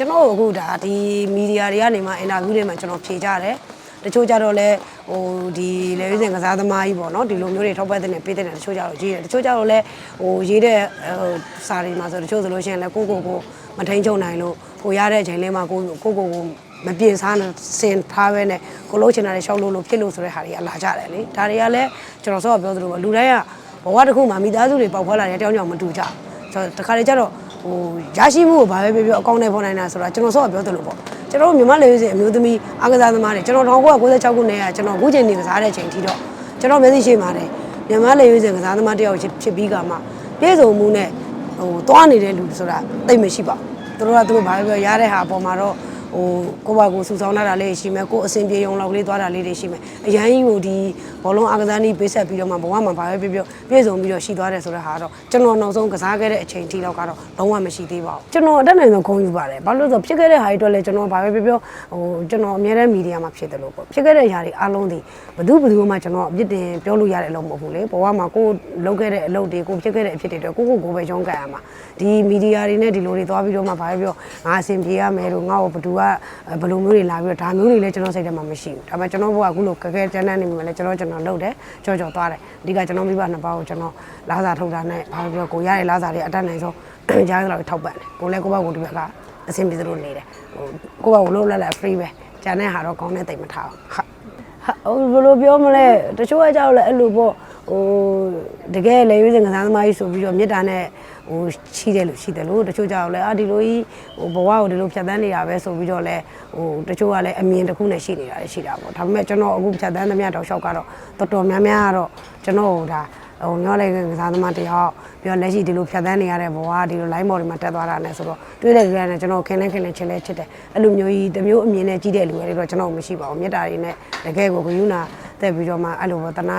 ကျွန်တော်အခုဒါဒီမီဒီယာတွေကနေမှအင်တာဗျူးတွေမှာကျွန်တော်ဖြေကြတယ်တချို့ကြတော့လဲဟိုဒီလေရွေးစင်ကစားသမားကြီးပေါ့နော်ဒီလိုမျိုးတွေထောက်ပတ်တဲ့နဲ့ပေးတဲ့နဲ့တချို့ကြတော့ရေးတယ်တချို့ကြတော့လဲဟိုရေးတဲ့ဟိုစာတွေမှာဆိုတချို့ဆိုလို့ရှိရင်လဲကိုကိုကိုမထိန်ချုံနိုင်လို့ကိုရတဲ့အချိန်လေးမှာကိုကိုကိုကိုမပြင်းစားနဲ့စင်ထားပဲနဲ့ကိုလို့ချင်တာတွေရှောက်လို့လို့ဖြစ်လို့ဆိုတဲ့ဟာတွေကလာကြတယ်လေဒါတွေကလည်းကျွန်တော်ဆော့ပြောသလိုပဲလူတိုင်းကဘဝတစ်ခုမှာမိသားစုတွေပေါက်ဖွာလာတယ်တယောက်ကြောင့်မတူကြဘူးဆိုတော့တခါလေကျတော့ ဟိုရရှိမှုကိုဘာပဲပြောပြောအကောင့်နဲ့ဖော်နိုင်တာဆိုတာကျွန်တော်ဆော့ပြောသလိုပေါ့ကျွန်တော်တို့မြန်မာလေရွေးစင်အမျိုးသမီးအားကစားသမားတွေကျွန်တော်1996ခုနှစ်ကကျွန်တော်အခုချိန်နေကစားတဲ့အချိန်ထိတော့ကျွန်တော်မျက်စိရှိပါတယ်မြန်မာလေရွေးစင်ကစားသမားတယောက်ဖြစ်ပြီးကမှပြည့်စုံမှုနဲ့ဟိုသွားနေတဲ့လူဆိုတာတိတ်မရှိပါဘူးသူတို့ကသူတို့ဘာပဲပြောရတဲ့ဟာအပေါ်မှာတော့ ဟိုကိုယ့်ဘာကိုယ်စူဆောင်းထားတာလေးရှိမယ်ကိုယ်အစဉ်ပြေရုံလောက်လေးသွားတာလေးတွေရှိမယ်အရန်ကြီးကိုဒီဘောလုံးအားကစားနည်းပေးဆက်ပြီးတော့မှဘဝမှာဘာပဲပြောပြောပြည့်စုံပြီးတော့ရှိသွားတယ်ဆိုတဲ့ဟာကတော့ကျွန်တော်နောက်ဆုံးကစားခဲ့တဲ့အချိန်ထိတော့ကတော့လုံးဝမရှိသေးပါဘူးကျွန်တော်အတက်နိုင်ဆုံးဂုဏ်ယူပါတယ်ဘာလို့လဲဆိုတော့ဖြစ်ခဲ့တဲ့ဟာတွေအတွက်လည်းကျွန်တော်ဘာပဲပြောပြောဟိုကျွန်တော်အများနဲ့မီဒီယာမှာဖြစ်တယ်လို့ပေါ့ဖြစ်ခဲ့တဲ့ຢာတွေအားလုံးဒီဘယ်သူဘယ်သူမှကျွန်တော်အပြစ်တင်ပြောလို့ရတဲ့အလုပ်မဟုတ်ဘူးလေဘဝမှာကိုယ်လုပ်ခဲ့တဲ့အလုပ်တွေကိုဖြစ်ခဲ့တဲ့အဖြစ်တွေအတွက်ကိုယ့်ကိုယ်ကိုယ်ပဲရုန်းကန်ရမှာဒီမီဒီယာတွေနဲ့ဒီလိုတွေသွားပြီးတော့မှဘာပဲပြောငါအဆင်ပြေရမယ်လို့ငါ့ကိုဘယ်သူကဘယ်လိုမျိုးတွေလာပြီးတော့ဒါမျိုးတွေလည်းကျွန်တော်စိတ်ထဲမှာမရှိဘူးဒါပေမဲ့ကျွန်တော်ဘဝအခုလိုကဲကဲတန်းတန်းနေမှလည်းကျွန်တော်ကျွန်တော်လုပ်တယ်ကြော်ကြော်သွားတယ်အဓိကကျွန်တော်မိဘနှစ်ပါးကိုကျွန်တော်လာစာထုတ်တာနဲ့ဘာပဲပြောကိုရတဲ့လာစာတွေအတက်နိုင်ဆုံးကြားရတော့ထောက်ပံ့တယ်ကိုလည်းကိုယ့်ဘက်ကိုဒီဘက်ကအဆင်ပြေသလိုနေတယ်ဟိုကိုယ့်ဘက်ကိုလုံးလက်လက် free ပဲကျန်တဲ့ဟာတော့ကောင်းတဲ့တိတ်မထားဘူးဟုတ်ဟိုဘယ်လိုပြောမလဲတချို့ကကြောက်လဲအဲ့လိုပေါ့ ဟိုတကယ်လေရွေးစင်ကစားသမားကြီးဆိုပြီးတော့မြေတားနဲ့ဟိုရှိတယ်လို့ရှိတယ်လို့တချို့ကြောက်လဲအာဒီလိုကြီးဟိုဘဝကိုဒီလိုဖြတ်သန်းနေတာပဲဆိုပြီးတော့လဲဟိုတချို့ကလည်းအမြင်တစ်ခုနဲ့ရှိနေတာလည်းရှိတာပေါ့ဒါပေမဲ့ကျွန်တော်အခုဖြတ်သန်းသမျှတောက်လျှောက်ကတော့တော်တော်များများကတော့ကျွန်တော်ဟိုဒါ ဟိုမျောလိုက်ကစားသမားတယောက်ပြီးတော့လက်ရှိဒီလိုဖြတ်သန်းနေရတဲ့ဘဝဒီလို line model မှာတက်သွားတာနဲ့ဆိုတော့တွေးတဲ့ကြရတဲ့ကျွန်တော်ခင်လဲခင်လဲချစ်လဲချစ်တယ်အဲ့လိုမျိုးကြီးတစ်မျိုးအမြင်နဲ့ကြီးတဲ့လူတွေတော့ကျွန်တော်မရှိပါဘူးမေတ္တာတွေနဲ့တကယ်ကိုဂရုဏာတက်ပြီးတော့မှအဲ့လိုပဲတနာ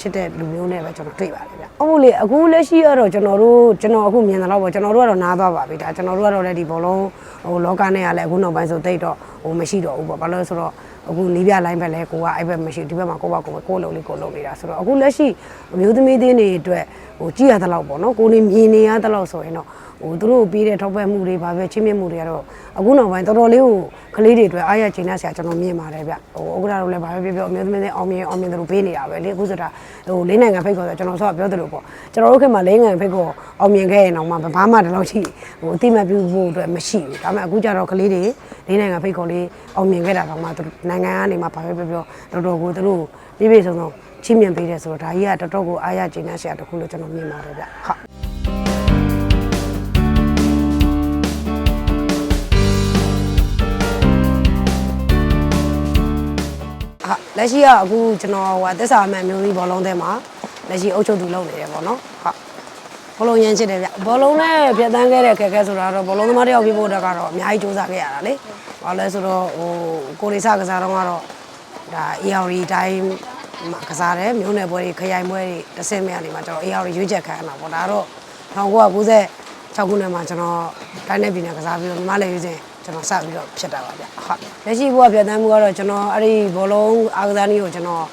ချစ်တဲ့လူမျိုးနဲ့ပဲကျွန်တော်တွေ့ပါတယ်ဗျ။အခုလေအခုလက်ရှိကတော့ကျွန်တော်တို့ကျွန်တော်အခုမြင်တယ်တော့ပေါ့ကျွန်တော်တို့ကတော့နားသွားပါပြီဒါကျွန်တော်တို့ကတော့လည်းဒီဘောလုံးဟိုလောကနဲ့ကလည်းအခုနောက်ပိုင်းဆိုတိတ်တော့ဟိုမရှိတော့ဘူးပေါ့ဘာလို့လဲဆိုတော့ အခုနီးပြလိုင်းဘက်လဲကိုကအဲ့ဘက်မရှိဒီဘက်မှာကိုကကိုပဲကိုလုံးလေးကိုလုံးနေတာဆိုတော့အခုလက်ရှိအမျိုးသမီးသေးတွေအတွက်ဟိုကြည့်ရတဲ့လောက်ပေါ့နော်ကိုနေမြင်နေရတဲ့လောက်ဆိုရင်တော့ဟိုသူတို့ပေးတဲ့ထောက်ပံ့မှုတွေဘာပဲချင်းမြင့်မှုတွေကတော့အခုနောက်ပိုင်းတော်တော်လေးကိုကလေးတွေအတွက်အားရချိန်နဲ့ဆရာကျွန်တော်မြင်ပါတယ်ဗျဟိုဥက္ကဋ္ဌတို့လည်းဘာပဲပြောပြောအမျိုးသမီးတွေအောင်မြင်အောင်မြင်တယ်လို့ပေးနေတာပဲလေအခုဆိုတာဟိုလေးနိုင်ငံဖိတ်ခေါ်ဆိုကျွန်တော်ဆော့ပြောတယ်လို့ပေါ့ကျွန်တော်တို့ခင်မှာလေးနိုင်ငံဖိတ်ခေါ်အောင်မြင်ခဲ့ရင်တော့မှဘာမှတလောက်ရှိဟိုအတိမတ်ပြုဖို့အတွက်မရှိဘူးဒါပေမဲ့အခုကျတော့ကလေးတွေလေးနိုင်ငံဖိတ်ခေါ်လေးအောင်မြင်ခဲ့တာတော့မှသူနိုင်ငံကနေမှဘာပဲပြောပြောတော်တော်ကိုသူတို့ပြည့်ပြည့်စုံစုံချင်းမြင်ပေးတယ်ဆိုတော့ဒါကြီးကတော်တော်ကိုအားရချိန်နဲ့ဆရာတခုလို့ကျွန်တော်မြင်ပါတယ်ဗျဟုတ် လက်ရှိကအခုကျွန်တော်ဟိုသက်စာအမှန်မျိုးကြီးဘောလုံးထဲမှာလက်ရှိအုပ်ချုပ်သူလုပ်နေတယ်ပေါ့နော်ဟုတ်ဘောလုံးရမ်းချစ်တယ်ဗျဘောလုံးနဲ့ပြတ်တန်းခဲ့တဲ့အခက်အခဲဆိုတာတော့ဘောလုံးသမားတယောက်ဖြစ်ဖို့အတွက်ကတော့အများကြီးစူးစမ်းခဲ့ရတာလေဘာလဲဆိုတော့ဟိုကိုလေးစကစားတော့ကတော့ဒါ AR တိုင်းမှာကစားတယ်မျိုးနယ်ပွဲတွေခရိုင်ပွဲတွေတစ်ဆင့်မြတ်နေမှာကျွန်တော် AR ရွေးချက်ခံရတာပေါ့ဒါတော့1996ခုနှစ်မှာကျွန်တော်တိုင်းနယ်ပြည်နယ်ကစားပြီးတော့မြမလည်းရွေးစင် ကျွန်တော်စပြီးတော့ဖြစ်တာပါဗျဟုတ်လက်ရှိဘုရားပြတ်တန်းမှုကတော့ကျွန်တော်အဲ့ဒီဘောလုံးအားကစားနည်းကိုကျွန်တော်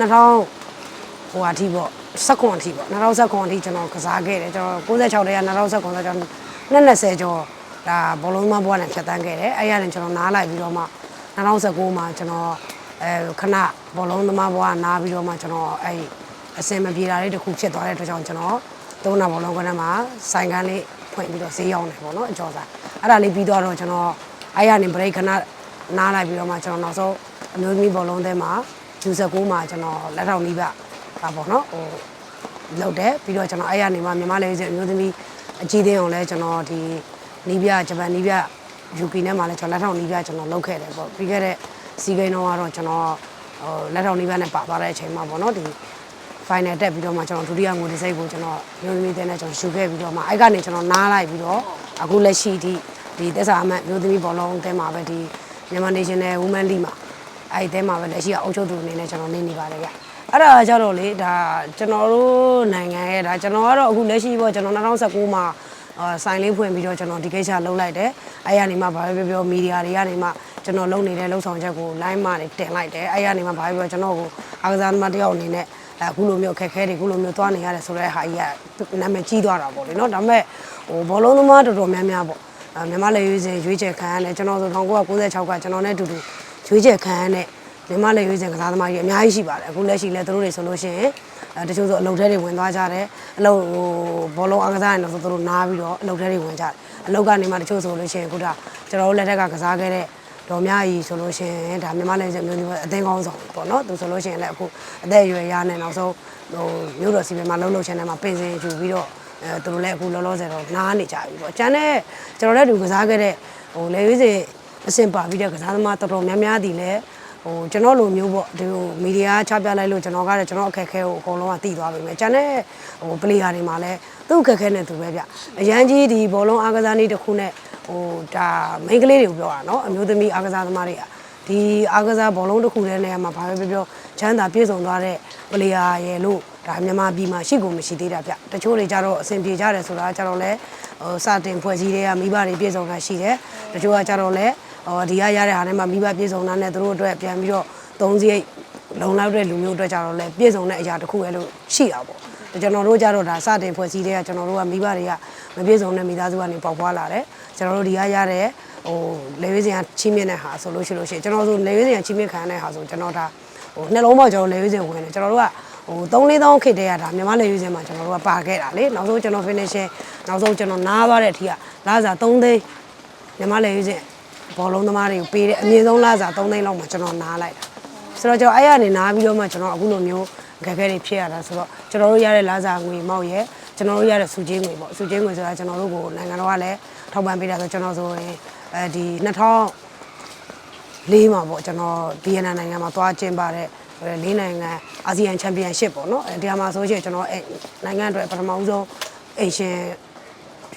2000ဟိုအထိပေါ့19အထိပေါ့2019အထိကျွန်တော်ကစားခဲ့တယ်ကျွန်တော်96တည်းက2019ဆိုကျွန်တော်20ကျော်ဒါဘောလုံးမဘွားနဲ့ဖြတ်တန်းခဲ့တယ်အဲ့ရရင်ကျွန်တော်နားလိုက်ပြီးတော့မှ2019မှာကျွန်တော်အဲခဏဘောလုံးသမားဘွားနားပြီးတော့မှကျွန်တော်အဲ့အစင်မပြေတာလေးတစ်ခုဖြစ်သွားတဲ့အတွက်ကြောင့်ကျွန်တော်သုံးနာဘောလုံးကန်းမှာဆိုင်ကန်းလေး ဖွင့်ပြီးတော့ဈေးရောက်နေပေါ့နော်အကျော်စားအဲ့ဒါလေးပြီးတော့ကျွန်တော်အဲ့ရနေ break ခဏနားလိုက်ပြီးတော့မှကျွန်တော်နောက်ဆုံးအမျိုးသမီးဘောလုံးထဲမှာဂျူဆက်ကိုမှာကျွန်တော်လက်ထောက်နီးပါပါပေါ့နော်ဟိုလောက်တယ်ပြီးတော့ကျွန်တော်အဲ့ရနေမှာမြန်မာလေးစအမျိုးသမီးအကြီးသေးအောင်လဲကျွန်တော်ဒီနီးပြဂျပန်နီးပြယူကီနဲ့မှာလဲကျွန်တော်လက်ထောက်နီးပြကျွန်တော်လောက်ခဲ့တယ်ပေါ့ပြီးခဲ့တဲ့စီဂိမ်းတော့ကတော့ကျွန်တော်ဟိုလက်ထောက်နီးပြနဲ့ပါသွားတဲ့အချိန်မှာပေါ့နော်ဒီ final တက်ပြီးတော့မှကျွန်တော်ဒုတိယငွေတစ်စိတ်ကိုကျွန်တော်မျိုးသမီးတဲ့နဲ့ကျွန်တော်ရှုခဲ့ပြီးတော့မှအဲ့ကနေကျွန်တော်နားလိုက်ပြီးတော့အခုလက်ရှိဒီဒီတက်စာအမတ်မျိုးသမီးဘောလုံးတဲမှာပဲဒီမြန်မာ National Women League မှာအဲ့ဒီတဲမှာပဲလက်ရှိကအုပ်ချုပ်သူအနေနဲ့ကျွန်တော်နေနေပါတယ်ဗျအဲ့ဒါကြတော့လေဒါကျွန်တော်တို့နိုင်ငံရဲ့ဒါကျွန်တော်ကတော့အခုလက်ရှိပေါ့ကျွန်တော်2019မှာအာဆိုင်လေးဖွင့်ပြီးတော့ကျွန်တော်ဒီကိစ္စလုပ်လိုက်တယ်အဲ့ရနေမှာဘာပဲပြောပြောမီဒီယာတွေကနေမှကျွန်တော်လုပ်နေတဲ့လှုပ်ဆောင်ချက်ကို line မှာတင်လိုက်တယ်အဲ့ရနေမှာဘာပဲပြောကျွန်တော်ကိုအားကစားသမားတယောက်အနေနဲ့ အခုလိုမျိုးအခက်အခဲတွေအခုလိုမျိုးသွားနေရတယ်ဆိုတဲ့ဟာကြီးကနာမည်ကြီးသွားတာပေါ့လေနော်ဒါပေမဲ့ဟိုဘောလုံးသမားတော်တော်များများပေါ့အာမြန်မာလေရွေးစဉ်ရွေးချယ်ခံရတယ်ကျွန်တော်ဆို1996ကကျွန်တော်နဲ့အတူတူရွေးချယ်ခံရတဲ့မြန်မာလေရွေးစဉ်ကစားသမားကြီးအများကြီးရှိပါတယ်အခုလက်ရှိလဲသူတို့တွေဆိုလို့ရှိရင်အဲတချို့ဆိုအလုပ်ထဲတွေဝင်သွားကြတယ်အလုပ်ဟိုဘောလုံးအားကစားရင်တော့ဆိုသူတို့နားပြီးတော့အလုပ်ထဲတွေဝင်ကြတယ်အလုပ်ကနေမှတချို့ဆိုလို့ရှိရင်အခုဒါကျွန်တော်တို့လက်ထက်ကကစားခဲ့တဲ့ တော်များကြီးဆိုလို့ရှိရင်ဒါမြန်မာနိုင်ငံမျိုးမျိုးအသင်းကောင်းဆောင်ပေါ့နော်သူဆိုလို့ရှိရင်လည်းအခုအသက်အရွယ်ရနဲ့နောက်ဆုံးဟိုမြို့တော်စီမံမှာလှုပ်လှုပ်ချင်တယ်မှာပင်စင်ယူပြီးတော့အဲသူတို့လည်းအခုလောလောဆယ်တော့နားနေကြပြီပေါ့ကျန်တဲ့ကျွန်တော်လည်းသူကစားခဲ့တဲ့ဟိုလေရွေးစီအဆင်ပါပြီးတဲ့ကစားသမားတော်တော်များများဒီလည်းဟိုကျွန်တော်လိုမျိုးပေါ့ဒီဟိုမီဒီယာချပြလိုက်လို့ကျွန်တော်ကလည်းကျွန်တော်အခက်အခဲကိုအကုန်လုံးကသိသွားပြီမယ်ကျန်တဲ့ဟိုပလေယာတွေမှာလည်းသူ့အခက်အခဲနဲ့သူပဲဗျအရန်ကြီးဒီဘောလုံးအားကစားနည်းတစ်ခုနဲ့ ဟိုဒါမိန်းကလေးတွေကိုပြောတာနော်အမျိုးသမီးအားကစားသမားတွေကဒီအားကစားဘောလုံးတစ်ခုတည်းနဲ့မှာဘာပဲပြောပြောချမ်းသာပြည့်စုံသွားတဲ့ပလေယာရဲ့လို့ဒါမြန်မာပြည်မှာရှိကုန်မရှိသေးတာဗျတချို့တွေကြတော့အဆင်ပြေကြတယ်ဆိုတာကြတော့လဲဟိုစတင်ဖွဲ့စည်းတွေကမိဘတွေပြည့်စုံတာရှိတယ်တချို့ကကြတော့လဲဟိုဒီကရတဲ့ဟာထဲမှာမိဘပြည့်စုံတာနဲ့သူတို့အတွက်ပြန်ပြီးတော့သုံးစရိတ် လုံလောက်တဲ့လူမျိုးအတွက်ကြတော့လဲပြည့်စုံတဲ့အရာတစ်ခုပဲလို့ရှိတာပေါ့ကျွန်တော်တို့ကြတော့ဒါစတင်ဖွဲ့စည်းတဲ့ကကျွန်တော်တို့ကမိဘတွေကမပြည့်စုံတဲ့မိသားစုကနေပေါက်ဖွာလာတယ်ကျွန်တော်တို့ဒီကရတဲ့ဟိုလေဝေးစင်ကချီးမြှင့်တဲ့ဟာဆိုလို့ရှိလို့ရှိရင်ကျွန်တော်ဆိုလေဝေးစင်ကချီးမြှင့်ခံရတဲ့ဟာဆိုကျွန်တော်ဒါဟိုနှလုံးပေါက်ကျွန်တော်လေဝေးစင်ဝင်တယ်ကျွန်တော်တို့ကဟို3 4တောင်းခေတ်တည်းကဒါမြန်မာလေဝေးစင်မှာကျွန်တော်တို့ကပါခဲ့တာလေနောက်ဆုံးကျွန်တော် finishing နောက်ဆုံးကျွန်တော်နားသွားတဲ့အထိကလာစား3သိန်းမြန်မာလေဝေးစင်ဘောလုံးသမားတွေကိုပေးတဲ့အမြင့်ဆုံးလာစား3သိန်းလောက်မှာကျွန်တော်နားလိုက်တာ ဆိုတော့ကျွန်တော်အဲ့ရနေနားပြီးတော့မှကျွန်တော်အခုလိုမျိုးခက်ခဲတွေဖြစ်ရတာဆိုတော့ကျွန်တော်တို့ရတဲ့လာစားငွေမောက်ရဲ့ကျွန်တော်တို့ရတဲ့စုချင်းငွေပေါ့စုချင်းငွေဆိုတာကျွန်တော်တို့ကိုနိုင်ငံတော်ကလည်းထောက်ပံ့ပေးတာဆိုကျွန်တော်ဆိုရင်အဲဒီ2000လေးမှာပေါ့ကျွန်တော်ဗီယက်နမ်နိုင်ငံမှာသွားကျင်းပတဲ့လေးနိုင်ငံအာဆီယံချန်ပီယံရှစ်ပေါ့နော်အဲဒီမှာဆိုရှင်ကျွန်တော်အဲနိုင်ငံအတွက်ပထမဦးဆုံးအေရှင်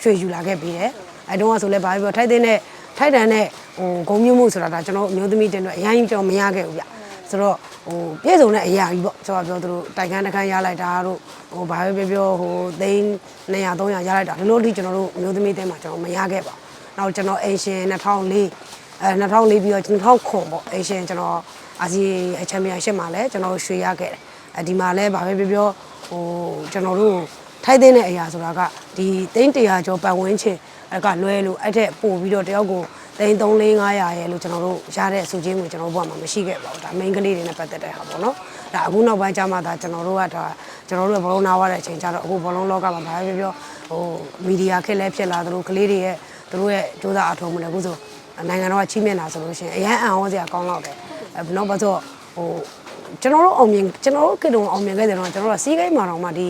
ရွှေယူလာခဲ့ပြီးတယ်အဲတုန်းကဆိုလဲဘာပဲပြောထိုက်တဲ့နဲ့ထိုက်တန်တဲ့ဟိုဂုံမျိုးမှုဆိုတာဒါကျွန်တော်အမျိုးသမီးတင်တော့အရင်ကြီးကျွန်တော်မရခဲ့ဘူးဗျ ဆိုတော့ဟိုပြည့်စုံတဲ့အရာကြီးပေါ့ကျွန်တော်ပြောသူတို့တိုင်ခန်းတစ်ခန်းရလိုက်တာတို့ဟိုဘာပဲပြောပြောဟိုသိန်း200 300ရလိုက်တာဒီလိုအထိကျွန်တော်တို့အမျိုးသမီးတင်မှာကျွန်တော်မရခဲ့ပါဘူးနောက်ကျွန်တော်အေရှင်2004အဲ2004ပြီးတော့2009ပေါ့အေရှင်ကျွန်တော်အာဆီချန်ပီယံရှစ်မှာလည်းကျွန်တော်ရွှေရခဲ့တယ်အဲဒီမှာလည်းဘာပဲပြောပြောဟိုကျွန်တော်တို့ထိုက်တဲ့အရာဆိုတာကဒီသိန်း100ကျော်ပတ်ဝန်းကျင်အဲ့ကလွဲလို့အဲ့ထက်ပို့ပြီးတော့တယောက်ကို သိန်း3 4 500ရဲလို့ကျွန်တော်တို့ရတဲ့စုချင်းကိုကျွန်တော်တို့ဘဝမှာမရှိခဲ့ပါဘူးဒါ main ကလေးတွေနဲ့ပတ်သက်တဲ့ဟာပေါ့နော်ဒါအခုနောက်ပိုင်းကျမှဒါကျွန်တော်တို့ကဒါကျွန်တော်တို့ကဘလုံးနာဝတဲ့အချိန်ကျတော့အခုဘလုံးလောကမှာဘာပဲပြောပြောဟိုမီဒီယာခက်လဲဖြစ်လာသလိုကလေးတွေရဲ့သူတို့ရဲ့စူးစမ်းအထောက်မလဲအခုဆိုနိုင်ငံတော်ကချီးမြှင့်တာဆိုလို့ရှိရင်အရန်အံ့ဩစရာကောင်းတော့တယ်အဲနောက်ပါဆိုဟိုကျွန်တော်တို့အောင်မြင်ကျွန်တော်တို့ခေတ္တကအောင်မြင်ခဲ့တယ်တော့ကျွန်တော်တို့စီးကိန်းမှာတော့မှဒီ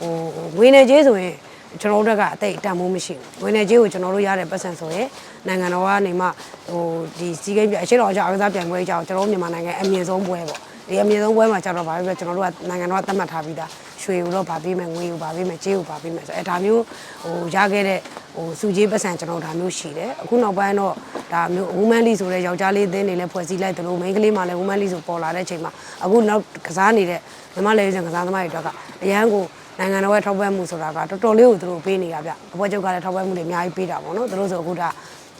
ဟိုငွေနေကြေးဆိုရင် ကျွန်တော်တို့ကအတိတ်တန်မိုးမရှိဘူးငွေနေကြေးကိုကျွန်တော်တို့ရတဲ့ပတ်စံဆိုရင်နိုင်ငံတော်ကနေမှဟိုဒီစီးကိန်းပြအရှိတော်ကြောင့်အကစားပြိုင်ပွဲကြောင့်ကျွန်တော်တို့မြန်မာနိုင်ငံအမြင့်ဆုံးပွဲပေါ့ဒီအမြင့်ဆုံးပွဲမှာကျတော့ဗာပဲကျွန်တော်တို့ကနိုင်ငံတော်ကသတ်မှတ်ထားပြီးသားရွှေကိုတော့ဗာပေးမယ်ငွေကိုဗာပေးမယ်ကြေးကိုဗာပေးမယ်ဆိုအဲဒါမျိုးဟိုရခဲ့တဲ့ဟိုစုကြေးပတ်စံကျွန်တော်ဒါမျိုးရှိတယ်အခုနောက်ပိုင်းတော့ဒါမျိုး woman league ဆိုတဲ့ယောက်ျားလေးအသင်းတွေလည်းဖွဲ့စည်းလိုက်တယ်လို့ main ကလေးမှလည်း woman league ဆိုပေါ်လာတဲ့အချိန်မှာအခုနောက်ကစားနေတဲ့မြန်မာလေဆန်ကစားသမားတွေတော့ကအရန်ကို နိုင်ငံတော်ရဲ့ထောက်ပံ့မှုဆိုတာကတော်တော်လေးကိုသူတို့ပေးနေတာဗျအပွဲချုပ်ကလည်းထောက်ပံ့မှုတွေအများကြီးပေးတာပေါ့နော်သူတို့ဆိုအခုဒါ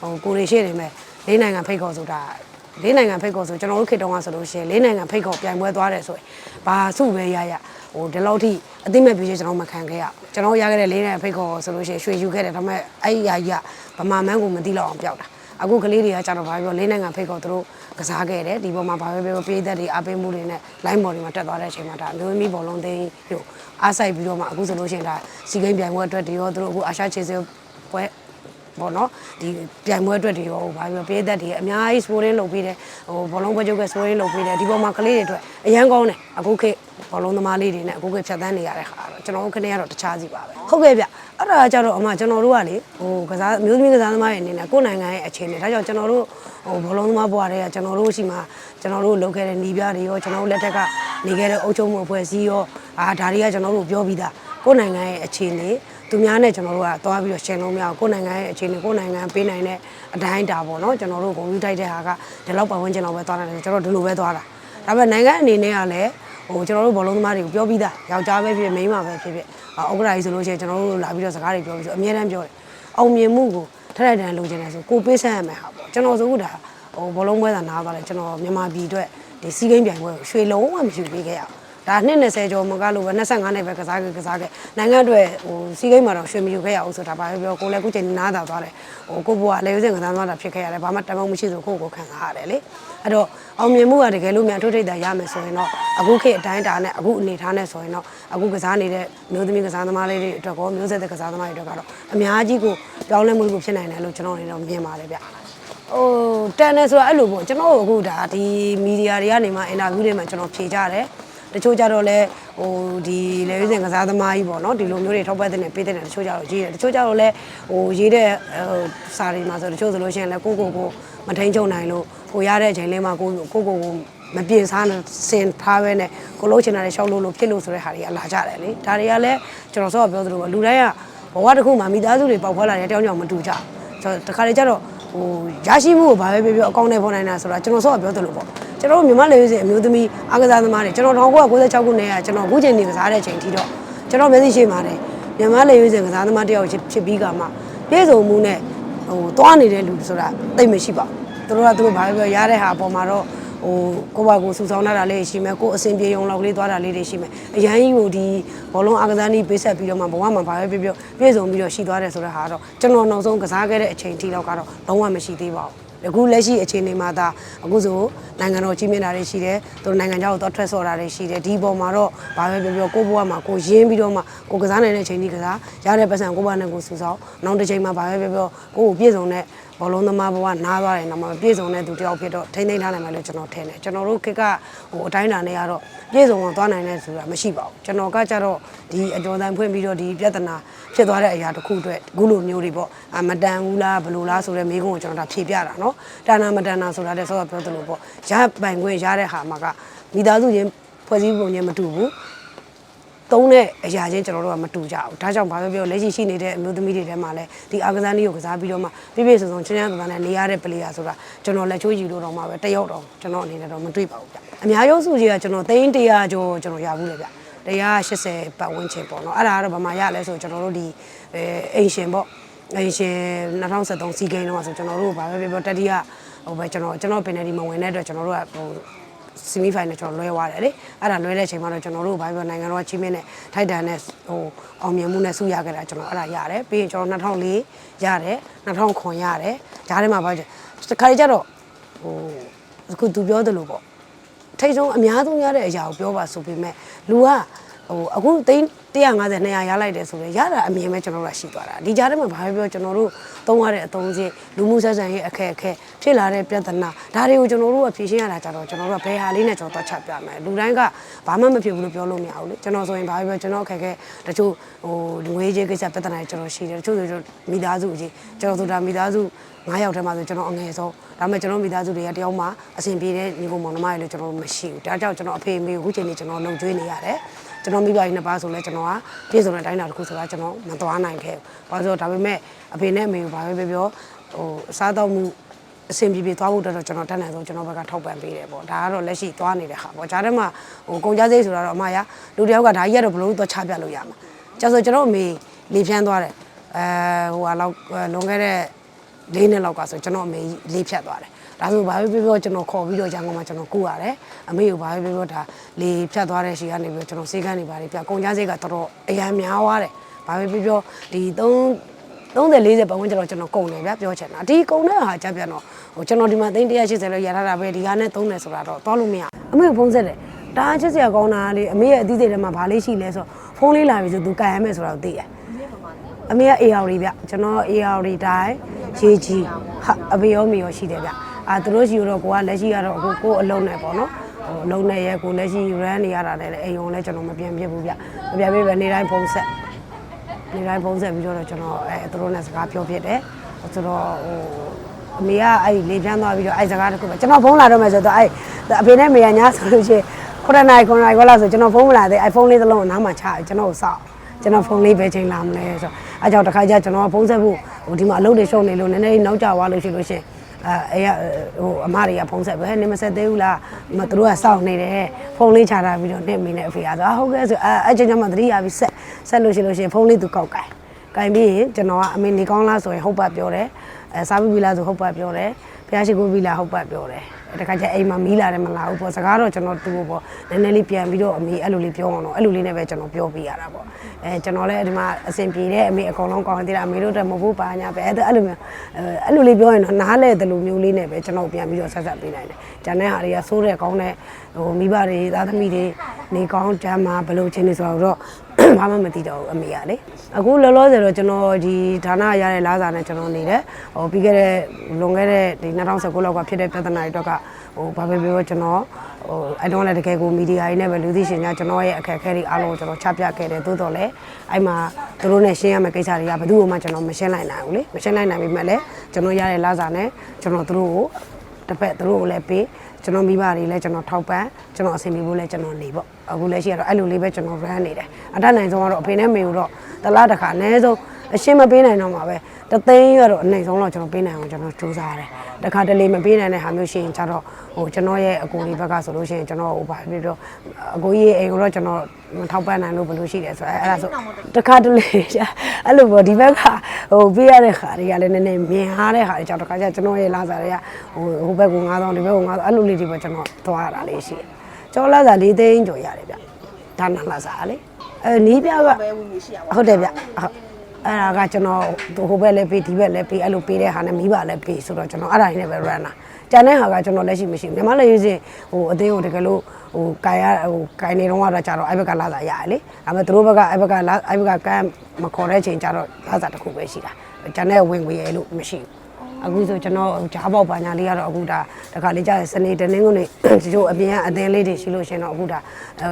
ဟိုကိုရီရှေ့နေမဲ့လေးနိုင်ငံဖိတ်ခေါ်ဆိုတာလေးနိုင်ငံဖိတ်ခေါ်ဆိုကျွန်တော်တို့ခေတ္တကဆိုလို့ရှိရင်လေးနိုင်ငံဖိတ်ခေါ်ပြိုင်ပွဲသွားတယ်ဆိုရင်ဘာစုပဲရရဟိုဒီလောက်ထိအသိမဲ့ပြည့်ကျွန်တော်မခံခဲ့ရကျွန်တော်ရခဲ့တဲ့လေးနိုင်ငံဖိတ်ခေါ်ဆိုလို့ရှိရင်ရွှေယူခဲ့တယ်ဒါပေမဲ့အဲ့ဒီအရာကြီးကဗမာမန်းကိုမသိတော့အောင်ပျောက်တာ အခုကလေးတွေကကျတော့ဘာပြောလေးနိုင်ငံဖိတ်ခေါ်သူတို့ကစားခဲ့တယ်ဒီပေါ်မှာဘာပဲပြောပြည်သက်တွေအားပေးမှုတွေနဲ့ line ဘော်တွေမှာတက်သွားတဲ့အချိန်မှာဒါမျိုးသမီးဘောလုံးသိန်းတို့အားဆိုင်ပြီးတော့မှအခုဆိုလို့ရှိရင်ဒါစီကိန်းပြိုင်ပွဲအတွက်တွေရောသူတို့အခုအာရှခြေစပွဲ ပေါ့နော်ဒီပြိုင်ပွဲအတွက်တွေရောဘာပြောပြည်သက်တွေအများကြီး sporting လုပ်ပြီးတယ်ဟိုဘောလုံးပွဲချုပ်က sporting လုပ်ပြီးတယ်ဒီပေါ်မှာကလေးတွေအတွက်အရန်ကောင်းတယ်အခုခေတ်ဘောလုံးသမားလေးတွေနဲ့အခုခေတ်ဖြတ်သန်းနေရတဲ့ခါတော့ကျွန်တော်တို့ခနေ့ကတော့တခြားစီပါပဲဟုတ်ကဲ့ဗျအဲ့ဒါကြတော့အမကျွန်တော်တို့ကလေဟိုကစားမျိုးသမီးကစားသမားတွေအနေနဲ့ကိုယ်နိုင်ငံရဲ့အခြေအနေဒါကြောင့်ကျွန်တော်တို့ဟိုဘောလုံးသမားဘွားတွေကကျွန်တော်တို့ရှိမှာကျွန်တော်တို့လုပ်ခဲ့တဲ့ညီပြတွေရောကျွန်တော်တို့လက်ထက်ကနေခဲ့တဲ့အုပ်ချုပ်မှုအဖွဲ့အစည်းရောအာဒါတွေကကျွန်တော်တို့ပြောပြီးသားကိုယ်နိုင်ငံရဲ့အခြေအနေ သူများနဲ့ကျွန်တော်တို့ကသွားပြီးတော့ရှင်းလို့မရဘူးကိုယ်နိုင်ငံရဲ့အခြေအနေကိုယ်နိုင်ငံပေးနိုင်တဲ့အတိုင်းတာပေါ့နော်ကျွန်တော်တို့ဂုဏ်ယူတိုက်တဲ့ဟာကဒီလောက်ပတ်ဝန်းကျင်လောက်ပဲသွားတယ်ကျွန်တော်တို့ဒီလိုပဲသွားတာဒါပေမဲ့နိုင်ငံအနေနဲ့ကလည်းဟိုကျွန်တော်တို့ဘောလုံးသမားတွေကိုပြောပြီးသားယောက်ျားပဲဖြစ်ဖြစ်မိန်းမပဲဖြစ်ဖြစ်ဥက္ကရာကြီးဆိုလို့ရှိရင်ကျွန်တော်တို့လာပြီးတော့စကားတွေပြောပြီးဆိုအများတန်းပြောတယ်အောင်မြင်မှုကိုထထတန်လိုချင်တယ်ဆိုကိုပေးဆက်ရမယ်ဟာပေါ့ကျွန်တော်ဆိုခုဒါဟိုဘောလုံးပွဲသာနားသွားတယ်ကျွန်တော်မြန်မာပြည်အတွက်ဒီစီးကိန်းပြိုင်ပွဲကိုရွှေလုံးဝမရှိပေးခဲ့ရအောင်တ ဒါနှစ်20ကျော်မကလို့ပဲ25နှစ်ပဲကစားခဲ့ကစားခဲ့နိုင်ငံအတွက်ဟိုစီးကိန်းမှာတော့ရွှေမယူခဲ့ရအောင်ဆိုတာဘာပဲပြောကိုလည်းအခုချိန်နားတာသွားတယ်ဟိုကိုဘွားလေဦးစင်ကစားသွားတာဖြစ်ခဲ့ရတယ်ဘာမှတမုံမရှိဆိုကိုကိုခံစားရတယ်လေအဲ့တော့အောင်မြင်မှုကတကယ်လို့မြန်ထုတ်ထိတ်တာရမယ်ဆိုရင်တော့အခုခေတ်အတိုင်းတာနဲ့အခုအနေထားနဲ့ဆိုရင်တော့အခုကစားနေတဲ့မျိုးသမီးကစားသမားလေးတွေအတွက်ကောမျိုးဆက်တဲ့ကစားသမားတွေအတွက်ကတော့အများကြီးကိုပြောင်းလဲမှုကိုဖြစ်နိုင်တယ်လို့ကျွန်တော်အနေနဲ့မြင်ပါတယ်ဗျဟိုတန်တယ်ဆိုတာအဲ့လိုပေါ့ကျွန်တော်တို့အခုဒါဒီမီဒီယာတွေကနေမှအင်တာဗျူးတွေမှာကျွန်တော်ဖြေကြတယ် တချို့ကြတော့လဲဟိုဒီလေဝိဇင်ကစားသမားကြီးပေါ့နော်ဒီလိုမျိုးတွေထောက်ပတ်တဲ့နဲ့ပေးတဲ့နဲ့တချို့ကြတော့ရေးတယ်တချို့ကြတော့လဲဟိုရေးတဲ့ဟိုစာတွေမှာဆိုတချို့ဆိုလို့ရှိရင်လဲကိုကိုကိုမထိန်ချုံနိုင်လို့ကိုရတဲ့အချိန်လေးမှာကိုကိုကိုကိုမပြေစားနဲ့စင်ထားပဲနဲ့ကိုလို့ချင်တာတွေရှောက်လို့လို့ဖြစ်လို့ဆိုတဲ့ဟာတွေကလာကြတယ်လေဒါတွေကလည်းကျွန်တော်ဆော့ပြောသလိုပဲလူတိုင်းကဘဝတစ်ခုမှာမိသားစုတွေပေါက်ဖွားလာတဲ့တယောက်ကြောင့်မတူကြဘူးဆိုတော့တခါလေကျတော့ဟိုရရှိမှုကိုဘာပဲပြောပြောအကောင့်နဲ့ပေါ်နိုင်တာဆိုတာကျွန်တော်ဆော့ပြောသလိုပေါ့ ကျွန်တော်တို့မြန်မာလေဝိဇင်အမျိုးသမီးအားကစားသမားတွေကျွန်တော်1996ခုနှစ်ကကျွန်တော်အခုချိန်နေကစားတဲ့အချိန်ထိတော့ကျွန်တော်မျက်စိရှိမှာတယ်မြန်မာလေဝိဇင်ကစားသမားတယောက်ဖြစ်ပြီးကမှပြေဆုံးမှုနဲ့ဟိုသွားနေတဲ့လူဆိုတာသိမရှိပါဘူးသူတို့ကသူတို့ဘာပဲပြောရတဲ့ဟာအပေါ်မှာတော့ဟိုကိုယ့်ဘာကိုယ်စူဆောင်းထားတာလေးရှိမယ်ကိုယ်အစဉ်ပြေုံလောက်ကလေးသွားတာလေးတွေရှိမယ်အရန်ကြီးကိုဒီဘောလုံးအားကစားနည်းပေးဆက်ပြီးတော့မှဘဝမှာဘာပဲပြောပြောပြည့်စုံပြီးတော့ရှိသွားတယ်ဆိုတဲ့ဟာကတော့ကျွန်တော်နောက်ဆုံးကစားခဲ့တဲ့အချိန်ထိတော့ကတော့လုံးဝမရှိသေးပါဘူး အခုလက်ရှိအခြေအနေမှာဒါအခုဆိုနိုင်ငံတော်ကြီးမြင့်တာတွေရှိတယ်သူတို့နိုင်ငံခြားကိုသွားထွက်ဆော်တာတွေရှိတယ်ဒီပေါ်မှာတော့ဘာပဲပြောပြောကိုယ့်ဘဝမှာကိုရင်းပြီးတော့မှကိုကစားနိုင်တဲ့အချိန်ကြီးကစားရတဲ့ပတ်စံကိုယ့်ဘဝနဲ့ကိုစူဆောင်းနောက်တစ်ချိန်မှာဘာပဲပြောပြောကိုယ့်ကိုပြည့်စုံတဲ့ဘောလုံးသမားဘဝနားသွားတယ်နော်မပြည့်စုံတဲ့သူတယောက်ဖြစ်တော့ထိမ့်သိမ်းထားနိုင်မယ်လို့ကျွန်တော်ထင်တယ်ကျွန်တော်တို့ခေတ်ကဟိုအတိုင်းအတာနဲ့ကတော့ ပြည့်စုံအောင်သွားနိုင်တဲ့ဆိုတာမရှိပါဘူးကျွန်တော်ကကြတော့ဒီအကျော်တန်ဖွင့်ပြီးတော့ဒီပြဿနာဖြစ်သွားတဲ့အရာတစ်ခုအတွက်အခုလိုမျိုးတွေပေါ့အမတန်ဘူးလားဘယ်လိုလားဆိုတဲ့မိကုန်းကိုကျွန်တော်ဒါဖြေပြတာနော်တဏ္ဍာမတဏ္ဍာဆိုတာတဲ့ဆောတော့ပြောသလိုပေါ့ရပိုင်ခွင့်ရတဲ့ဟာမှာကမိသားစုချင်းဖွဲ့စည်းပုံချင်းမတူဘူး သုံးတဲ့အရာချင်းကျွန်တော်တို့ကမတူကြဘူးဒါကြောင့်ဘာပဲပြောလက်ရှိရှိနေတဲ့အမျိုးသမီးတွေထဲမှာလည်းဒီအာကစားနည်းကိုကစားပြီးတော့မှပြည့်ပြည့်စုံစုံချင်းချင်းသာသာနဲ့နေရတဲ့ပလေယာဆိုတာကျွန်တော်လက်ချိုးယူလို့တော့မှပဲတယောက်တော့ကျွန်တော်အနေနဲ့တော့မတွေ့ပါဘူးဗျအများရုပ်စုကြီးကကျွန်တော်သိန်း100ကျော်ကျွန်တော်ရဘူးလေဗျ180ပတ်ဝန်းကျင်ပေါ့နော်အဲ့ဒါကတော့ဗမာရလဲဆိုကျွန်တော်တို့ဒီအဲအိမ်ရှင်ပေါ့အိမ်ရှင်2023စီဂိမ်းတော့ဆိုကျွန်တော်တို့ဘာပဲပြောပြောတတိယဟိုပဲကျွန်တော်ကျွန်တော်ပင်နယ်ဒီမဝင်တဲ့အတွက်ကျွန်တော်တို့ကဟို semi final ကျွန်တော်လွဲသွားတယ်လေအဲ့ဒါလွဲတဲ့အချိန်မှာတော့ကျွန်တော်တို့ဘာပြောနိုင်ငံတော်ချင်းမင်းနဲ့ထိုက်တန်နဲ့ဟိုအောင်မြင်မှုနဲ့ဆုရခဲ့တာကျွန်တော်အဲ့ဒါရတယ်ပြီးရင်ကျွန်တော်2004ရတယ်2009ရတယ်ဂျားထဲမှာဘာတခါကြတော့ဟိုအခုသူပြောသလိုပေါ့ထိတ်ဆုံးအများဆုံးရတဲ့အရာကိုပြောပါဆိုပေမဲ့လူကဟိုအခုသိန်း 150 200ရလိုက်တယ်ဆိုတော့ရတာအမြင်ပဲကျွန်တော်တို့ကရှိသွားတာဒီကြားထဲမှာဘာပဲပြောကျွန်တော်တို့သုံးရတဲ့အသုံးစရိတ်လူမှုဆက်ဆံရေးအခက်အခဲဖြစ်လာတဲ့ပြဿနာဒါတွေကိုကျွန်တော်တို့ကဖြေရှင်းရတာကြတော့ကျွန်တော်တို့ကဘယ်ဟာလေးနဲ့ကျွန်တော်တော့ချက်ပြမယ်လူတိုင်းကဘာမှမဖြစ်ဘူးလို့ပြောလို့မရဘူးလေကျွန်တော်ဆိုရင်ဘာပဲပြောကျွန်တော်အခက်အခဲတချို့ဟိုလူငွေကြေးကိစ္စပြဿနာတွေကျွန်တော်ရှိတယ်တချို့ဆိုကျွန်တော်မိသားစုကြီးကျွန်တော်ဆိုတာမိသားစု9ယောက်ထဲမှာဆိုကျွန်တော်အငယ်ဆုံးဒါပေမဲ့ကျွန်တော်မိသားစုတွေကတယောက်မှအဆင်ပြေတဲ့ညီကိုမောင်နှမတွေလည်းကျွန်တော်မရှိဘူးဒါကြောင့်ကျွန်တော်အဖေအမေကိုအခုချိန်นี้ကျွန်တော်လုံကျွေးနေရတယ် ကျွန်တော်မိဘကြီးနှစ်ပါးဆိုလဲကျွန်တော်ကပြည်စုံတဲ့တိုင်းတာတစ်ခုဆိုတာကျွန်တော်မသွားနိုင်ခဲ့ဘူး။ဘာလို့ဆိုတော့ဒါပေမဲ့အဖေနဲ့အမေကိုဘာပဲပြောပြောဟိုအစားတော့မှုအဆင်ပြေပြေသွားဖို့အတွက်တော့ကျွန်တော်တတ်နိုင်ဆုံးကျွန်တော်ဘက်ကထောက်ပံ့ပေးတယ်ပေါ့။ဒါကတော့လက်ရှိသွားနေတဲ့ဟာပေါ့။ဂျားထဲမှာဟိုကုန်ကြစိတ်ဆိုတာတော့အမရလူတယောက်ကဒါကြီးကတော့ဘလို့တော့ချပြလို့ရမှာ။ကျဆိုကျွန်တော်အမေလေဖြန်းသွားတယ်။အဲဟိုဟာလောက်လွန်ခဲ့တဲ့လေးနှစ်လောက်ကဆိုကျွန်တော်အမေလေးဖြတ်သွားတယ်။ ဒါဆိုဘာပဲပြောပြောကျွန်တော်ခေါ်ပြီးတော့ရန်ကုန်မှာကျွန်တော်ကူရတယ်အမေကိုဘာပဲပြောပြောဒါလေဖြတ်သွားတဲ့ရှီကနေပြီးတော့ကျွန်တော်စေကန်းနေပါတယ်ပြကုန်ကြစိတ်ကတော်တော်အရန်များသွားတယ်ဘာပဲပြောပြောဒီ3 30 40ပတ်ဝန်းကျင်တော့ကျွန်တော်ကုန်တယ်ဗျပြောချင်တာဒီကုန်တဲ့ဟာကြပြန်တော့ဟိုကျွန်တော်ဒီမှာ380လောက်ရထားတာပဲဒီကနဲ့30ဆိုတာတော့သွားလို့မရအမေဖုန်းဆက်တယ်ဒါချစ်စရာကောင်းတာလေအမေရဲ့အသီးစိတ်ထဲမှာဘာလေးရှိလဲဆိုဖုန်းလေးလာပြီဆိုသူကန်ရမယ်ဆိုတာကိုသိတယ်အမေက AR တွေဗျကျွန်တော် AR တွေတိုင်းရေးကြီးဟာအဘေရောမေရောရှိတယ်ဗျ အာသူတို့ရှိတော့ကိုကလက်ရှိကတော့ကိုကိုအလုံးနဲ့ပေါ့နော်ဟိုအလုံးနဲ့ရဲကိုလက်ရှိ run နေရတာလည်းအိမ်ုံလည်းကျွန်တော်မပြန်ပြစ်ဘူးဗျမပြန်ပြစ်ပဲနေတိုင်းဖုန်းဆက်နေတိုင်းဖုန်းဆက်ပြီးတော့ကျွန်တော်အဲသူတို့နဲ့စကားပြောဖြစ်တယ်ဆိုတော့ဟိုအမေကအဲ့လေပြန်းသွားပြီးတော့အဲ့စကားတခုပဲကျွန်တော်ဖုန်းလာတော့မယ်ဆိုတော့အဲ့အဖေနဲ့မေကညာဆိုလို့ရှိရင်ခုနနိုင်ခုနနိုင်ခွက်လာဆိုကျွန်တော်ဖုန်းမလာသေးအဲ့ဖုန်းလေးတစ်လုံးကိုနားမှာချကျွန်တော်ကိုစောက်ကျွန်တော်ဖုန်းလေးပဲချိန်လာမလဲဆိုတော့အဲကြောင့်တစ်ခါကျကျွန်တော်ကဖုန်းဆက်ဖို့ဟိုဒီမှာအလုပ်တွေရှုံနေလို့နည်းနည်းနောက်ကျသွားလို့ရှိလို့ရှိရင် အဲအဲဟိုအမတွေကဖုန်းဆက်ပဲနေမဆက်သေးဘူးလားမသူတို့ကစောင့်နေတယ်ဖုန်းလေးချတာပြီးတော့နေမိနေအဖေကဆိုအာဟုတ်ကဲ့ဆိုအဲအချင်းချင်းမှသတိရပြီးဆက်ဆက်လို့ရှိလို့ရှိရင်ဖုန်းလေးသူကောက်ကိုင်ကင်ပြီးရင်ကျွန်တော်ကအမေနေကောင်းလားဆိုရင်ဟုတ်ပါပြောတယ်အဲစားပြီးပြီလားဆိုဟုတ်ပါပြောတယ်ဘုရားရှိခိုးပြီးလာဟုတ်ပတ်ပြောတယ် တခါကျအိမ်မှာမီးလာတယ်မလာဘူးပေါ့စကားတော့ကျွန်တော်တူပေါ့နည်းနည်းလေးပြန်ပြီးတော့အမေအဲ့လိုလေးပြောအောင်တော့အဲ့လိုလေးနဲ့ပဲကျွန်တော်ပြောပြရတာပေါ့အဲကျွန်တော်လည်းဒီမှာအဆင်ပြေတဲ့အမေအကုန်လုံးကောင်းသေးတာအမေတို့တည်းမဟုတ်ဘူးပါညာပဲအဲ့ဒါအဲ့လိုမျိုးအဲ့လိုလေးပြောရင်တော့နားလဲတယ်လို့မျိုးလေးနဲ့ပဲကျွန်တော်ပြန်ပြီးတော့ဆက်ဆက်ပေးနိုင်တယ်ကျန်တဲ့ဟာတွေကစိုးတဲ့ကောင်းတဲ့ဟိုမိဘတွေသားသမီးတွေနေကောင်းကြမ်းမှာဘယ်လိုချင်းနေဆိုတော့ ဘာမှမသိတော့ဘူးအမေကလေအခုလောလောဆယ်တော့ကျွန်တော်ဒီဌာနရတဲ့လားစာနဲ့ကျွန်တော်နေတယ်ဟိုပြီးခဲ့တဲ့လွန်ခဲ့တဲ့ဒီ2019လောက်ကဖြစ်တဲ့ပြဿနာတွေတော့ကဟိုဘာပဲပြောကျွန်တော်ဟိုအဲ့တော့လည်းတကယ်ကိုမီဒီယာကြီးနဲ့ပဲလူသိရှင်များကျွန်တော်ရဲ့အခက်အခဲတွေအားလုံးကိုကျွန်တော်ချပြခဲ့တယ်သို့တော်လည်းအဲ့မှာသူတို့နဲ့ရှင်းရမယ့်ကိစ္စတွေကဘယ်သူမှကျွန်တော်မရှင်းနိုင်နိုင်ဘူးလေမရှင်းနိုင်နိုင်ပေမဲ့လည်းကျွန်တော်ရတဲ့လားစာနဲ့ကျွန်တော်တို့ကိုတစ်ဖက်သူတို့ကိုလည်းပေးကျွန်တော်မိဘတွေလည်းကျွန်တော်ထောက်ပံ့ကျွန်တော်အဆင်ပြေဖို့လည်းကျွန်တော်နေပေါ့ အခုလည်းရှိရတော့အဲ့လိုလေးပဲကျွန်တော် run နေတယ်အတတ်နိုင်ဆုံးကတော့အဖေနဲ့မေကိုတော့တလားတစ်ခါအနည်းဆုံးအရှင်းမပေးနိုင်တော့မှာပဲတသိန်းရတော့အနိုင်ဆုံးတော့ကျွန်တော်ပေးနိုင်အောင်ကျွန်တော်စူးစမ်းရတယ်တခါတလေမပေးနိုင်တဲ့ဟာမျိုးရှိရင်ကျတော့ဟိုကျွန်တော်ရဲ့အကူလေးဘက်ကဆိုလို့ရှိရင်ကျွန်တော်ဟိုဘာဖြစ်တော့အကူကြီးရဲ့အိမ်ကိုတော့ကျွန်တော်မထောက်ပံ့နိုင်လို့ဘယ်လိုရှိတယ်ဆိုတော့အဲ့ဒါဆိုတခါတလေအဲ့လိုပေါ့ဒီဘက်ကဟိုပေးရတဲ့ခါတွေကလည်းနည်းနည်းမြင်ဟားတဲ့ခါတွေကြောင့်တခါကျကျွန်တော်ရဲ့လာစားတွေကဟိုဟိုဘက်က9000ဒီဘက်က9000အဲ့လိုလေးတွေပဲကျွန်တော်သွားရတာလေးရှိတယ် ကျော်လာစား၄သိန်းကျော်ရတယ်ဗျဒါနာလာစားလေအဲနီးပြကပဲဝင်ကြီးရှိရပါဟုတ်တယ်ဗျဟုတ်အဲ့ဒါကကျွန်တော်ဟိုဘက်လည်းပေးဒီဘက်လည်းပေးအဲ့လိုပေးတဲ့ဟာနဲ့မိဘလည်းပေးဆိုတော့ကျွန်တော်အဲ့ဒါနဲ့ပဲ run တာကျန်တဲ့ဟာကကျွန်တော်လက်ရှိမရှိဘူးမြန်မာလည်းရေးစင်ဟိုအသေးကိုတကယ်လို့ဟိုကိုင်ရဟိုကိုင်နေတော့ကတော့ကြတော့အဲ့ဘက်ကလာတာရတယ်လေဒါပေမဲ့သူတို့ဘက်ကအဲ့ဘက်ကလာအဲ့ဘက်ကကမ်းမခေါ်တဲ့ချိန်ကြတော့လာတာတစ်ခုပဲရှိတာကျန်တဲ့ဝင်ငွေရဲ့လို့မရှိဘူး အခုဆိုကျွန်တော်ဂျားပေါက်ပါညာလေးကတော့အခုဒါတခါလေးကြာစနေတနင်္ဂနွေဒီလိုအပြင်ကအသင်းလေးတွေရှိလို့ရှင်တော့အခုဒါ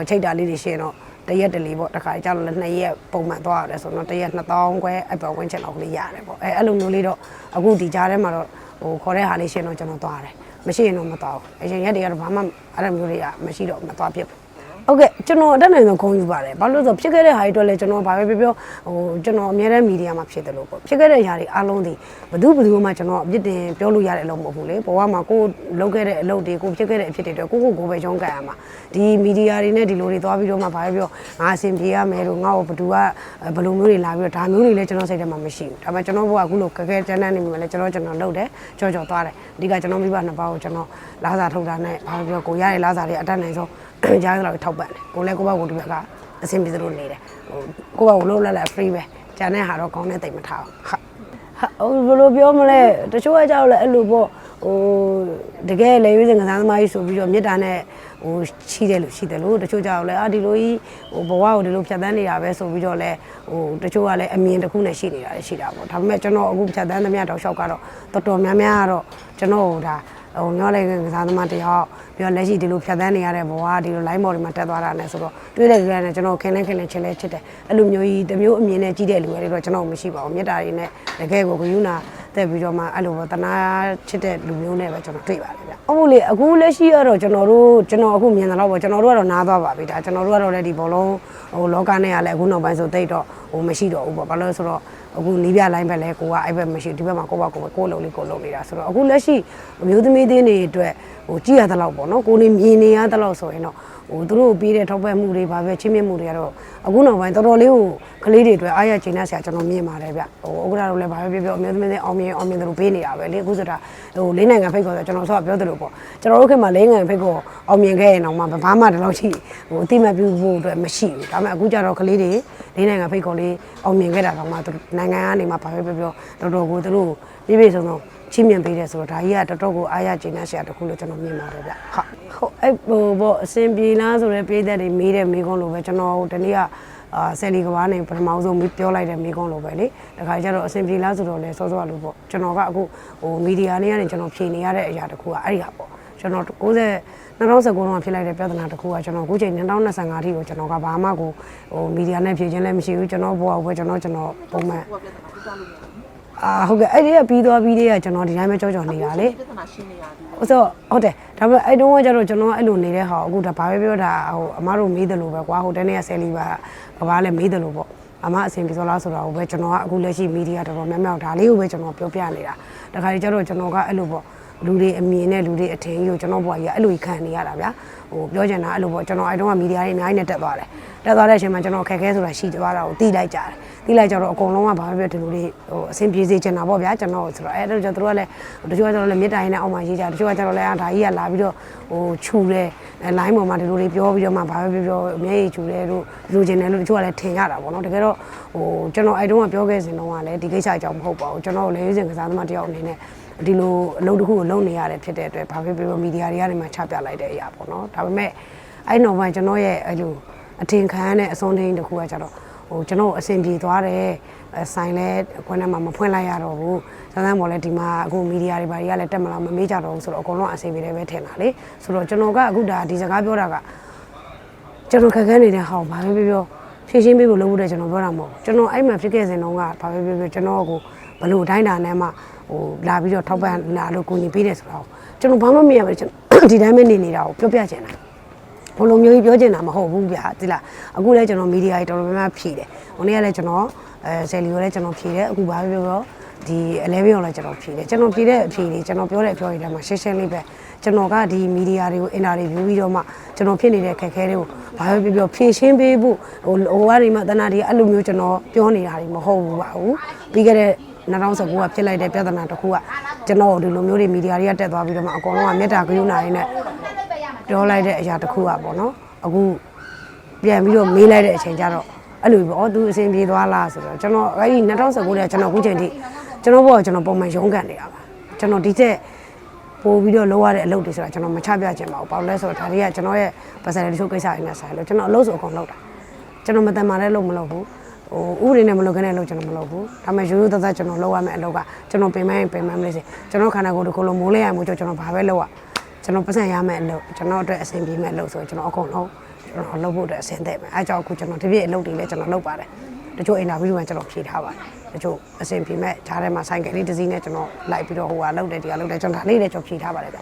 ချိတ်တာလေးတွေရှင်တော့တရက်တလီပေါ့တခါကြတော့လည်းနှစ်ရက်ပုံမှန်သွားရတယ်ဆိုတော့တရက်2000ခွဲအပေါ်ဝင်းချင်တော့ကလေးရတယ်ပေါ့အဲအဲ့လိုမျိုးလေးတော့အခုဒီကြားထဲမှာတော့ဟိုခေါ်တဲ့ဟာလေးရှင်းတော့ကျွန်တော်သွားတယ်မရှိရင်တော့မသွားဘူးအရင်ရက်တွေကတော့ဘာမှအဲ့လိုမျိုးတွေကမရှိတော့မသွားဖြစ်ဘူး ဟုတ်ကဲ့ကျွန်တော်အတက်နိုင်ဆုံးခုံယူပါတယ်ဘာလို့လဲဆိုဖြစ်ခဲ့တဲ့ဟာတွေအတွက်လည်းကျွန်တော်ဘာပဲပြောပြောဟိုကျွန်တော်အများတဲ့မီဒီယာမှာဖြစ်တယ်လို့ပေါ့ဖြစ်ခဲ့တဲ့ຢာတွေအားလုံးဒီဘယ်သူဘယ်သူမှကျွန်တော်အပြစ်တင်ပြောလို့ရတဲ့အလုပ်မဟုတ်ဘူးလေဘဝမှာကိုယ်လုပ်ခဲ့တဲ့အလုပ်တွေကိုဖြစ်ခဲ့တဲ့အဖြစ်တွေအတွက်ကိုကိုကိုပဲရုန်းကန်ရမှာဒီမီဒီယာတွေနဲ့ဒီလိုတွေသွားပြီးတော့မှဘာပဲပြောငါအဆင်ပြေရမယ်လို့ငါ့ကိုဘယ်သူကဘယ်လိုမျိုးတွေလာပြီးတော့ဒါမျိုးတွေလည်းကျွန်တော်စိတ်ထဲမှာမရှိဘူးဒါပေမဲ့ကျွန်တော်ဘဝအခုလိုခက်ခဲကြမ်းတမ်းနေပြီလည်းကျွန်တော်ကျွန်တော်လုပ်တယ်ကြော်ကြော်သွားတယ်အဓိကကျွန်တော်မိဘနှစ်ပါးကိုကျွန်တော်လာစာထုတ်တာနဲ့ဘာပဲပြောကိုရတဲ့လာစာတွေအတတ်နိုင်ဆုံး ကြားရတော့ထောက်ပံ့တယ်ကိုလည်းကိုယ့်ဘက်ကိုဒီဘက်ကအဆင်ပြေသလိုနေတယ်ဟိုကိုယ့်ဘက်ကိုလုံးလက်လက် free ပဲကျန်တဲ့ဟာတော့ကောင်းတဲ့တိတ်မထားအောင်ဟုတ်ဟိုဘယ်လိုပြောမလဲတချို့ကကြောက်လဲအဲ့လိုပေါ့ဟိုတကယ်လေရွေးစင်ကစားသမားကြီးဆိုပြီးတော့မြေတားနဲ့ဟိုရှိတယ်လို့ရှိတယ်လို့တချို့ကြောက်လဲအာဒီလိုကြီးဟိုဘဝကိုဒီလိုဖြတ်သန်းနေတာပဲဆိုပြီးတော့လဲဟိုတချို့ကလည်းအမြင်တစ်ခုနဲ့ရှိနေတာလည်းရှိတာပေါ့ဒါပေမဲ့ကျွန်တော်အခုဖြတ်သန်းသမျှတောက်လျှောက်ကတော့တော်တော်များများကတော့ကျွန်တော်ဟိုဒါ ဟိုညောလိုက်ကစားသမားတယောက်ပြီးတော့လက်ရှိဒီလိုဖြတ်သန်းနေရတဲ့ဘဝဒီလို line မော်တွေမှာတက်သွားတာနဲ့ဆိုတော့တွေ့တဲ့လူတွေနဲ့ကျွန်တော်ခင်လဲခင်လဲချစ်လဲချစ်တယ်အဲ့လိုမျိုးကြီးတစ်မျိုးအမြင်နဲ့ကြီးတဲ့လူတွေတော့ကျွန်တော်မရှိပါဘူးမေတ္တာတွေနဲ့တကယ်ကိုဂရုဏာတက်ပြီးတော့မှအဲ့လိုပေါ့တနာချစ်တဲ့လူမျိုးနဲ့ပဲကျွန်တော်တွေ့ပါတယ်ဗျ။ဟုတ်လေအခုလက်ရှိကတော့ကျွန်တော်တို့ကျွန်တော်အခုမြင်တယ်တော့ပေါ့ကျွန်တော်တို့ကတော့နားသွားပါပြီဒါကျွန်တော်တို့ကတော့လည်းဒီဘောလုံးဟိုလောကနဲ့ကလည်းအခုနောက်ပိုင်းဆိုတိတ်တော့ဟိုမရှိတော့ဘူးပေါ့ဘာလို့လဲဆိုတော့ အခုနီးပြလိုင်းပဲလဲကိုကအဲ့ဘက်မရှိဒီဘက်မှာကိုကကိုပဲကိုလုံးလေးကိုလုံးနေတာဆိုတော့အခုလက်ရှိအမျိုးသမီးသင်းတွေအတွက်ဟိုကြည့်ရတဲ့လောက်ပေါ့နော်ကိုနေမြင်နေရတဲ့လောက်ဆိုရင်တော့ဟိုသူတို့ပြီးတဲ့ထောက်ပံ့မှုတွေဘာပဲချင်းမြင့်မှုတွေကတော့အခုနောက်ပိုင်းတော်တော်လေးကို ကလေးတွေအတွက်အားရချိန်နဲ့ဆရာကျွန်တော်မြင်ပါတယ်ဗျဟိုဥက္ကဋ္ဌတို့လည်းဘာပဲပြောပြောအမျိုးသမီးတွေအောင်မြင်အောင်မြင်တို့ပေးနေတာပဲလေအခုဆိုတာဟိုလေးနိုင်ငံဖိတ်ခေါ်ဆိုကျွန်တော်ဆော့ပြောတယ်လို့ပေါ့ကျွန်တော်တို့ခင်မှာလေးနိုင်ငံဖိတ်ခေါ်အောင်မြင်ခဲ့ရင်တော့မှဘာမှတလောက်ရှိဟိုအတိမပြုဖို့အတွက်မရှိဘူးဒါပေမဲ့အခုကျတော့ကလေးတွေလေးနိုင်ငံဖိတ်ခေါ်လေးအောင်မြင်ခဲ့တာတော့မှနိုင်ငံကနေမှဘာပဲပြောပြောတော်တော်ကိုသူတို့ပြည့်ပြည့်စုံစုံချင်းမြင်ပေးတယ်ဆိုတော့ဒါကြီးကတော်တော်ကိုအားရကျဉ်းနှံ့ဆရာတခုလို့ကျွန်တော်မြင်ပါတယ်ဗျဟုတ်ဟုတ်အဲ့ဟိုပေါ့အစင်ပြေလားဆိုတော့ပြည်သက်တွေမေးတဲ့မေးခွန်းလိုပဲကျွန်တော်ဒီနေ့က အာဆယ်လီကဘာနေပထမဆုံးပြောလိုက်တဲ့မေးခွန်းလိုပဲလေတခါကျတော့အစင်ပြေလားဆိုတော့လေစောစောလို့ပေါ့ကျွန်တော်ကအခုဟိုမီဒီယာနေကနေကျွန်တော်ဖြေနေရတဲ့အရာတခုကအဲ့ဒီဟာပေါ့ကျွန်တော်90 2019တော့ဖြစ်လိုက်တဲ့ပြဿနာတစ်ခုကကျွန်တော်အခုချိန်2025အထိကိုကျွန်တော်ကဘာမှကိုဟိုမီဒီယာနဲ့ဖြေခြင်းလည်းမရှိဘူးကျွန်တော်ဘဝကိုပဲကျွန်တော်ကျွန်တော်ပုံမှန် အာဟုတ်ကဲ့အဲ့ဒီကပြီးသွားပြီးတဲ့ကကျွန်တော်ဒီတိုင်းပဲကြောကြောနေတာလေပြဿနာရှင်းနေရပြီဟိုဆိုဟုတ်တယ်ဒါပေမဲ့အဲ့တုန်းကကျတော့ကျွန်တော်အဲ့လိုနေတဲ့ဟာအခုဒါဘာပဲပြောတာဟိုအမားတို့မေးတယ်လို့ပဲကွာဟိုတနေ့ကဆယ်လီပါကဘာလဲမေးတယ်လို့ပေါ့အမအဆင်ပြေသလားဆိုတာကိုပဲကျွန်တော်ကအခုလက်ရှိမီဒီယာတော်တော်များများဒါလေးကိုပဲကျွန်တော်ပြောပြနေတာတခါကြီးကျတော့ကျွန်တော်ကအဲ့လိုပေါ့လူတွေအမြင်နဲ့လူတွေအထင်ကြီးကိုကျွန်တော်ဘွားကြီးကအဲ့လိုကြီးခံနေရတာဗျာဟိုပြောချင်တာအဲ့လိုပေါ့ကျွန်တော်အဲ့တုန်းကမီဒီယာတွေအများကြီးနဲ့တက်သွားတယ်တက်သွားတဲ့အချိန်မှာကျွန်တော်ခက်ခဲဆိုတာရှိသွားတာကိုတီးလိုက်ကြတယ် တိလိုက်ကြတော့အကုန်လုံးကဘာပဲပြောဒီလိုလေးဟိုအဆင်ပြေစေချင်တာပေါ့ဗျာကျွန်တော်ဆိုတော့အဲ့ဒါကြောင့်သူတို့ကလည်းတချို့ကကျတော့လည်းမြေတိုင်နဲ့အောက်မှာရေးကြတချို့ကကျတော့လည်းဒါကြီးကလာပြီးတော့ဟိုခြူတယ်လိုင်းပေါ်မှာဒီလိုလေးပြောပြီးတော့မှဘာပဲပြောပြောအမြဲကြီးခြူတယ်လို့လူကျင်တယ်လို့တချို့ကလည်းထင်ရတာပေါ့နော်တကယ်တော့ဟိုကျွန်တော်အဲ့တုန်းကပြောခဲ့စဉ်တုန်းကလည်းဒီကိစ္စအကြောင်းမဟုတ်ပါဘူးကျွန်တော်လည်းစဉ်ကစားသမားတယောက်အနေနဲ့ဒီလိုအလုပ်တစ်ခုကိုလုပ်နေရတယ်ဖြစ်တဲ့အတွက်ဘာပဲပြောပြောမီဒီယာတွေကနေမှချပြလိုက်တဲ့အရာပေါ့နော်ဒါပေမဲ့အဲ့နောက်ပိုင်းကျွန်တော်ရဲ့အဲ့လိုအထင်ခံရတဲ့အစွန်းထင်းတစ်ခုကကျတော့ ဟိုကျွန်တော်အဆင်ပြေသွားတယ်အဲဆိုင်လဲခွန်းထဲမှာမဖွင့်လိုက်ရတော့ဘူးစမ်းစမ်းပေါ်လဲဒီမှာအခုမီဒီယာတွေဘာတွေကလည်းတက်မလားမမေးကြတော့ဘူးဆိုတော့အကုန်လုံးအဆင်ပြေတယ်ပဲထင်တာလေဆိုတော့ကျွန်တော်ကအခုဒါဒီစကားပြောတာကကျွန်တော်ခက်ခဲနေတဲ့ဟောင်းဘာပဲပြောပြောဖြည့်ရှင်းပေးဖို့လုပ်ဖို့တဲ့ကျွန်တော်ပြောတာမဟုတ်ဘူးကျွန်တော်အဲ့မှာဖြစ်ခဲ့စဉ်တုန်းကဘာပဲပြောပြောကျွန်တော်ကိုဘလို့အတိုင်းတာနဲ့မှဟိုလာပြီးတော့ထောက်ပံ့လာလို့ကိုညီပေးတယ်ဆိုတော့ကျွန်တော်ဘာမှမရဘူးကျွန်တော်ဒီတိုင်းပဲနေနေတာကိုပြောပြချင်တာ ဘလိုမျိုးကြီးပြောချင်တာမဟုတ်ဘူးဗျာဒီလားအခုလည်းကျွန်တော်မီဒီယာကြီးတော်တော်များများဖြည့်တယ်ဟိုနေ့ကလည်းကျွန်တော်အဲဆယ်လီကိုလည်းကျွန်တော်ဖြည့်တယ်အခုဘာပြောပြောဒီ11ရောလည်းကျွန်တော်ဖြည့်တယ်ကျွန်တော်ဖြည့်တဲ့အဖြည့်တွေကျွန်တော်ပြောတဲ့အပြောတွေထဲမှာရှင်းရှင်းလေးပဲကျွန်တော်ကဒီမီဒီယာတွေကိုအင်တာဗျူးပြီးတော့မှကျွန်တော်ဖြစ်နေတဲ့ခက်ခဲတွေကိုဘာပဲပြောပြောဖြည့်ရှင်းပေးဖို့ဟိုဟိုကနေမှတနာဒီအဲ့လိုမျိုးကျွန်တော်ပြောနေတာတွေမဟုတ်ဘူးပါဘူးပြီးခဲ့တဲ့2019ကဖြစ်လိုက်တဲ့ပြဿနာတစ်ခုကကျွန်တော်ဒီလိုမျိုးတွေမီဒီယာတွေကတက်သွားပြီးတော့မှအကုန်လုံးကမေတ္တာကရုဏာတွေနဲ့ ပြောလိုက်တဲ့အရာတစ်ခုอ่ะပေါ့နော်အခုပြန်ပြီးတော့မေးလိုက်တဲ့အချိန်ကျတော့အဲ့လိုပေါ့သူအဆင်ပြေသွားလားဆိုတော့ကျွန်တော်အဲ့ဒီ2019တဲ့ကျွန်တော်အခုချိန်ထိကျွန်တော်ဘောကကျွန်တော်ပုံမှန်ရုန်းကန်နေတာပါကျွန်တော်ဒီချက်ပို့ပြီးတော့လောက်ရတဲ့အလုပ်တွေဆိုတာကျွန်တော်မချပြချင်ပါဘူးပေါ့လဲဆိုတော့ဒါတွေကကျွန်တော်ရဲ့ပတ်စံတချို့ကိစ္စတွေနဲ့ဆိုင်လို့ကျွန်တော်အလုပ်ဆိုအကုန်လုပ်တာကျွန်တော်မတန်မာလည်းလုပ်မလုပ်ဘူးဟိုဥပဒေနဲ့မလုပ်ခနဲ့လို့ကျွန်တော်မလုပ်ဘူးဒါပေမဲ့ရိုးရိုးသားသားကျွန်တော်လုပ်ရမယ့်အလုပ်ကကျွန်တော်ပင်မရင်ပင်မမလေးစေကျွန်တော်ခန္ဓာကိုယ်တစ်ခုလုံးမိုးလေးရမှုကြောင့်ကျွန်တော်ဘာပဲလုပ်ရ ကျွန်တော်ပတ်စံရမယ်အလုပ်ကျွန်တော်အတွက်အဆင်ပြေမယ်အလုပ်ဆိုရင်ကျွန်တော်အကုန်လုံးကျွန်တော်လုပ်ဖို့အတွက်အဆင်သင့်မယ်အဲကြောင့်အခုကျွန်တော်ဒီပြည့်အလုပ်တွေလည်းကျွန်တော်လုပ်ပါတယ်တချို့အင်တာဗျူးတွေကျွန်တော်ဖြေထားပါတယ်တချို့အဆင်ပြေမဲ့ဈားထဲမှာဆိုင်ကယ်လေးတစ်စီးနဲ့ကျွန်တော်လိုက်ပြီးတော့ဟိုဟာလုပ်တယ်ဒီဟာလုပ်တယ်ကျွန်တော်ဒါလေးလည်းကျွန်တော်ဖြေထားပါတယ်ဗျ